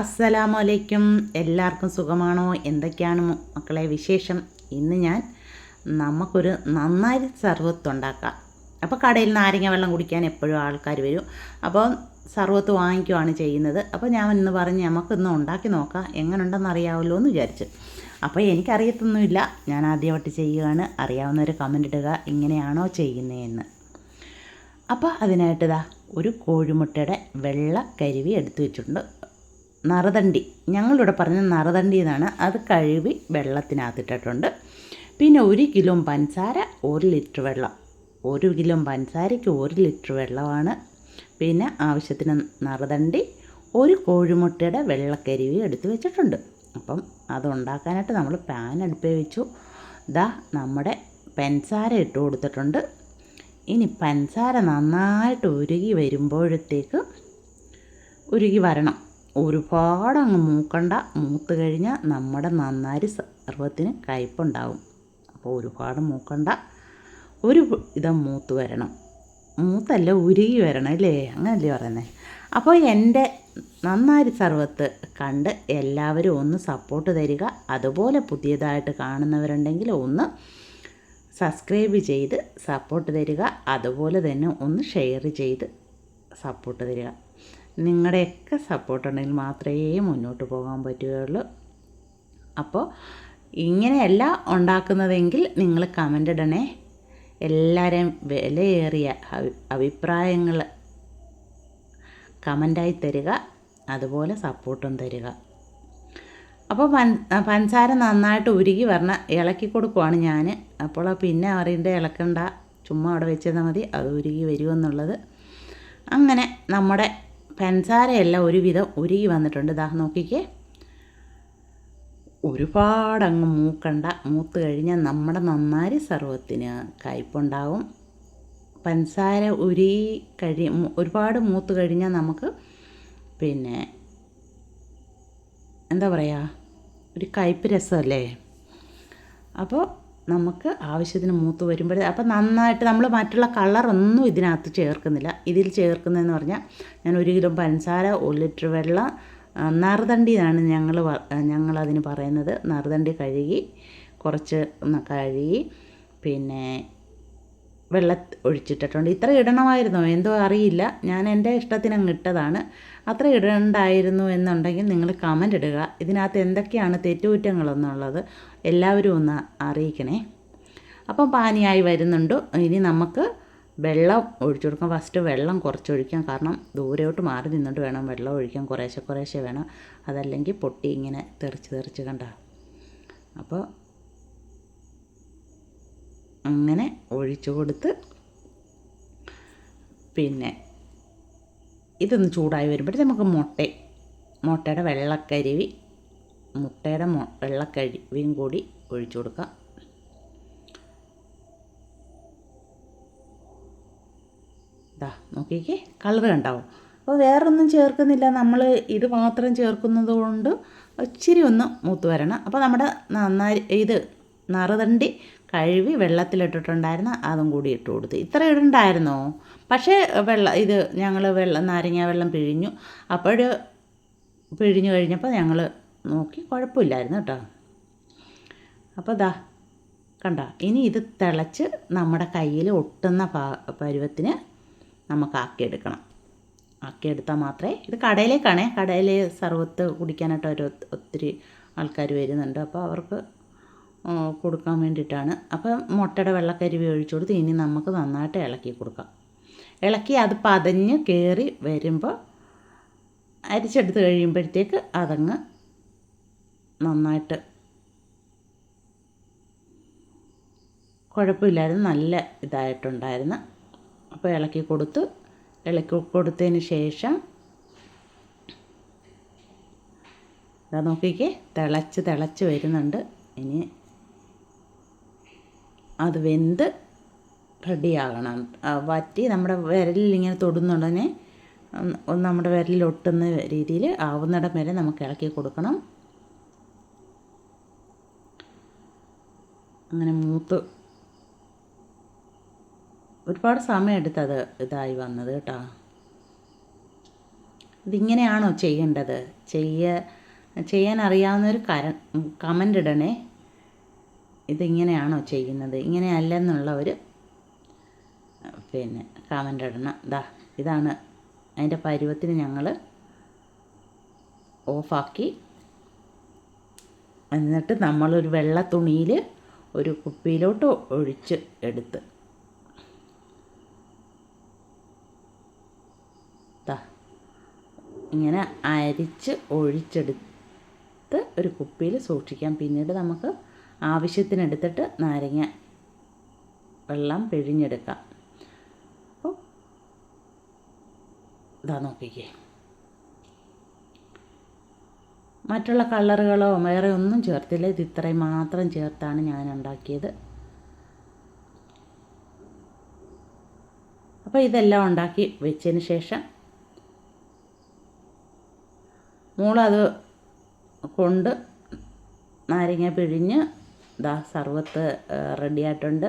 അസ്സലാമു അലൈക്കും എല്ലാവർക്കും സുഖമാണോ? എന്തൊക്കെയാണ് മക്കളെ വിശേഷം? ഇന്ന് ഞാൻ നമുക്കൊരു നന്നായി സർവത്ത് ഉണ്ടാക്കാം. അപ്പോൾ കടയിൽ നാരങ്ങ വെള്ളം കുടിക്കാൻ എപ്പോഴും ആൾക്കാർ വരും. അപ്പോൾ സർവത്ത് വാങ്ങിക്കുവാണ് ചെയ്യുന്നത്. അപ്പോൾ ഞാൻ ഇന്ന് പറഞ്ഞ് നമുക്കിന്ന് ഉണ്ടാക്കി നോക്കാം. എങ്ങനെയുണ്ടെന്ന് അറിയാമല്ലോ എന്ന് വിചാരിച്ചു. അപ്പോൾ എനിക്കറിയത്തൊന്നുമില്ല. ഞാൻ ആദ്യമായിട്ട് ചെയ്യുകയാണ് അറിയാവുന്നവർ കമന്റ് ഇടുക. ഇങ്ങനെയാണോ ചെയ്യുന്നതെന്ന്. അപ്പോൾ അതിനായിട്ട് ഇതാ ഒരു കോഴിമുട്ടയുടെ വെള്ള കരുവി എടുത്തു വെച്ചിട്ടുണ്ട്. നറുതണ്ടി. ഞങ്ങളിവിടെ പറഞ്ഞ നറുതണ്ടി എന്നാണ്. അത് കഴുകി വെള്ളത്തിനകത്തിട്ടിട്ടുണ്ട്. പിന്നെ ഒരു കിലോ പഞ്ചസാര ഒരു ലിറ്റർ വെള്ളം. ഒരു കിലോ പഞ്ചസാരയ്ക്ക് ഒരു ലിറ്റർ വെള്ളമാണ്. പിന്നെ ആവശ്യത്തിന് നറുതണ്ടി ഒരു കോഴിമുട്ടയുടെ വെള്ളക്കരിവി എടുത്ത് വെച്ചിട്ടുണ്ട്. അപ്പം അതുണ്ടാക്കാനായിട്ട് നമ്മൾ പാൻ അടുപ്പേ വെച്ചു ദാ നമ്മുടെ പഞ്ചസാര ഇട്ട് കൊടുത്തിട്ടുണ്ട്. ഇനി പഞ്ചസാര നന്നായിട്ട് ഉരുകി വരുമ്പോഴത്തേക്ക് ഉരുകി വരണം. ഒരുപാട് അങ്ങ് മൂക്കണ്ട. മൂത്ത് കഴിഞ്ഞാൽ നമ്മുടെ നന്നാരി സർവത്തിന് കയ്പുണ്ടാവും. അപ്പോൾ ഒരുപാട് മൂക്കണ്ട. ഒരു ഇതം മൂത്ത് വരണം. മൂത്തല്ല ഉരുകി വരണം അല്ലേ? അങ്ങനല്ലേ പറയുന്നത് അപ്പോൾ എന്റെ നന്നാരി സർവത്ത് കണ്ട് എല്ലാവരും ഒന്ന് സപ്പോർട്ട് തരിക. അതുപോലെ പുതിയതായിട്ട് കാണുന്നവരുണ്ടെങ്കിൽ ഒന്ന് സബ്സ്ക്രൈബ് ചെയ്ത് സപ്പോർട്ട് തരിക. അതുപോലെ തന്നെ ഒന്ന് ഷെയർ ചെയ്ത് സപ്പോർട്ട് തരിക. നിങ്ങളുടെയൊക്കെ സപ്പോർട്ട് ഉണ്ടെങ്കിൽ മാത്രമേ മുന്നോട്ട് പോകാൻ പറ്റുകയുള്ളൂ. അപ്പോൾ ഇങ്ങനെയല്ല ഉണ്ടാക്കുന്നതെങ്കിൽ നിങ്ങൾ കമന്റ് ഇടണേ. എല്ലാവരെയും വിലയേറിയ അഭിപ്രായങ്ങൾ കമന്റായി തരിക. അതുപോലെ സപ്പോർട്ടും തരിക. അപ്പോൾ പൻ പഞ്ചസാര നന്നായിട്ട് ഉരുകി വരണ. ഇളക്കി കൊടുക്കുവാണ് ഞാൻ അപ്പോൾ പിന്നെ അറിയേണ്ട ഇളക്കണ്ട. ചുമ്മാ അവിടെ വെച്ചാൽ മതി. അത് ഉരുകി വരുമെന്നുള്ളത്. അങ്ങനെ നമ്മുടെ പഞ്ചസാരയെല്ലാം ഒരുവിധം ഉരുകി വന്നിട്ടുണ്ട്. ദാ നോക്കിക്കേ. ഒരുപാടങ്ങ് മൂക്കണ്ട മൂത്ത് കഴിഞ്ഞാൽ നമ്മുടെ നന്നാരി സർവത്തിന് കയ്പുണ്ടാവും. പഞ്ചസാര ഉരി കഴി ഒരുപാട് മൂത്ത് കഴിഞ്ഞാൽ നമുക്ക് പിന്നെ എന്താ പറയുക ഒരു കയ്പ് രസമല്ലേ? അപ്പോൾ നമുക്ക് ആവശ്യത്തിന് മൂത്ത് വരുമ്പോഴേ അപ്പം നന്നായിട്ട് നമ്മൾ മറ്റുള്ള കളറൊന്നും ഇതിനകത്ത് ചേർക്കുന്നില്ല. ഇതിൽ ചേർക്കുന്നതെന്ന് പറഞ്ഞാൽ ഞാൻ ഒരു കിലോ പഞ്ചസാര ഒരു ലിറ്റർ വെള്ളം നറുതണ്ടിയാണ് ഞങ്ങൾ ഞങ്ങളതിന് പറയുന്നത്. നറുതണ്ടി കഴുകി കുറച്ച് കഴുകി പിന്നെ വെള്ളം ഒഴിച്ചിട്ടിട്ടുണ്ട്. ഇത്ര ഇടണമായിരുന്നോ? എന്തോ അറിയില്ല. ഞാൻ എന്റെ ഇഷ്ടത്തിന് അങ്ങ് ഇട്ടതാണ്. അത്ര ഇടണ്ടായിരുന്നു എന്നുണ്ടെങ്കിൽ നിങ്ങൾ കമന്റ് ഇടുക. ഇതിനകത്ത് എന്തൊക്കെയാണ് തെറ്റുകുറ്റങ്ങളെന്നുള്ളത് എല്ലാവരും ഒന്ന് അറിയിക്കണേ. അപ്പം പാനിയായി വരുന്നുണ്ട്. ഇനി നമുക്ക് വെള്ളം ഒഴിച്ചു കൊടുക്കാം. ഫസ്റ്റ് വെള്ളം കുറച്ചൊഴിക്കാം കാരണം ദൂരോട്ട് മാറി നിന്നിട്ട് വേണം വെള്ളം ഒഴിക്കാൻ. കുറേശ്ശെ കുറേശ്ശെ വേണം. അതല്ലെങ്കിൽ പൊട്ടി ഇങ്ങനെ തെറിച്ച് തെറിച്ച് കണ്ട. അപ്പോൾ അങ്ങനെ ഒഴിച്ചു കൊടുത്ത് പിന്നെ ഇതൊന്ന് ചൂടായി വരുമ്പോഴേ നമുക്ക് മുട്ട മുട്ടയുടെ വെള്ളക്കരിവി മുട്ടയുടെ മൊ വെള്ളക്കരിവിയും കൂടി ഒഴിച്ചു കൊടുക്കാം. ഇതാ നോക്കിക്കേ കളർ കണ്ടാവും അപ്പോൾ വേറൊന്നും ചേർക്കുന്നില്ല. നമ്മൾ ഇത് മാത്രം ചേർക്കുന്നത് കൊണ്ട് ഇച്ചിരി ഒന്ന് മൂത്ത് വരണം. അപ്പോൾ നമ്മുടെ നന്നായി ഇത് നറുതണ്ടി കഴുകി വെള്ളത്തിലിട്ടിട്ടുണ്ടായിരുന്നു. അതും കൂടി ഇട്ട് കൊടുത്തു. ഇത്ര ഇടണ്ടായിരുന്നോ? പക്ഷേ വെള്ളം ഇത് ഞങ്ങൾ വെള്ളം നാരങ്ങ വെള്ളം പിഴിഞ്ഞു. അപ്പോൾ പിഴിഞ്ഞു കഴിഞ്ഞപ്പോൾ ഞങ്ങൾ നോക്കി കുഴപ്പമില്ലായിരുന്നു കേട്ടോ. അപ്പോൾ ദാ കണ്ട? ഇനി ഇത് തിളച്ച് നമ്മുടെ കയ്യിൽ ഒട്ടുന്ന പാ പരുവത്തിന് നമുക്ക് ആക്കിയെടുക്കണം. ആക്കിയെടുത്താൽ മാത്രമേ ഇത് കടയിലേക്കാണേ. കടയിൽ സർവത്ത് കുടിക്കാനായിട്ട് ഒരു ഒത്തിരി ആൾക്കാർ വരുന്നുണ്ട്. അപ്പോൾ അവർക്ക് കൊടുക്കാൻ വേണ്ടിയിട്ടാണ്. അപ്പം മുട്ടയുടെ വെള്ളക്കരിവി ഒഴിച്ചു കൊടുത്ത് ഇനി നമുക്ക് നന്നായിട്ട് ഇളക്കി കൊടുക്കാം. ഇളക്കി അത് പതഞ്ഞ് കയറി വരുമ്പോൾ അരിച്ചെടുത്ത് കഴിയുമ്പോഴത്തേക്ക് അതങ്ങ് നന്നായിട്ട് കുഴപ്പമില്ലായിരുന്നു നല്ല ഇതായിട്ടുണ്ടായിരുന്നു. അപ്പോൾ ഇളക്കി കൊടുത്ത് ഇളക്കി കൊടുത്തതിന് ശേഷം ഇതാ നോക്കിക്കേ തിളച്ച് തിളച്ച് വരുന്നുണ്ട്. ഇനി അത് വെന്ത് റെഡിയാകണം. വറ്റി നമ്മുടെ വിരലിൽ ഇങ്ങനെ തൊടുന്നുടനെ നമ്മുടെ വിരലിൽ ഒട്ടുന്ന രീതിയിൽ ആവുന്നിടം വരെ നമുക്ക് ഇളക്കി കൊടുക്കണം. അങ്ങനെ മൂത്ത് ഒരുപാട് സമയം എടുത്തത് ഇതായി വന്നത് കേട്ടോ. ഇതിങ്ങനെയാണോ ചെയ്യേണ്ടത്? ചെയ്യ ചെയ്യാൻ അറിയാവുന്നൊരു കര കമന്റ് ഇടണേ. ഇതിങ്ങനെയാണോ ചെയ്യുന്നത്? ഇങ്ങനെയല്ലെന്നുള്ള ഒരു പിന്നെ കമന്റ് ഇടണം. ദാ ഇതാണ് അതിന്റെ പരുവത്തിന് ഞങ്ങൾ ഓഫാക്കി. എന്നിട്ട് നമ്മളൊരു വെള്ള തുണിയിൽ ഒരു കുപ്പിയിലോട്ട് ഒഴിച്ച് എടുത്ത്. ഇങ്ങനെ അരിച്ച് ഒഴിച്ചെടുത്ത് ഒരു കുപ്പിയിൽ സൂക്ഷിക്കാം. പിന്നീട് നമുക്ക് ആവശ്യത്തിനെടുത്തിട്ട് നാരങ്ങ വെള്ളം പിഴിഞ്ഞെടുക്കാം. അപ്പോൾ ഇതാ നോക്കിക്കേ. മറ്റുള്ള കളറുകളോ വേറെ ഒന്നും ചേർത്തില്ല. ഇത് ഇത്രയും മാത്രം ചേർത്താണ് ഞാൻ ഉണ്ടാക്കിയത്. അപ്പോൾ ഇതെല്ലാം ഉണ്ടാക്കി വെച്ചതിന് ശേഷം മോളത് കൊണ്ട് നാരങ്ങ പിഴിഞ്ഞ് ദാ സർവത്ത് റെഡി ആയിട്ടുണ്ട്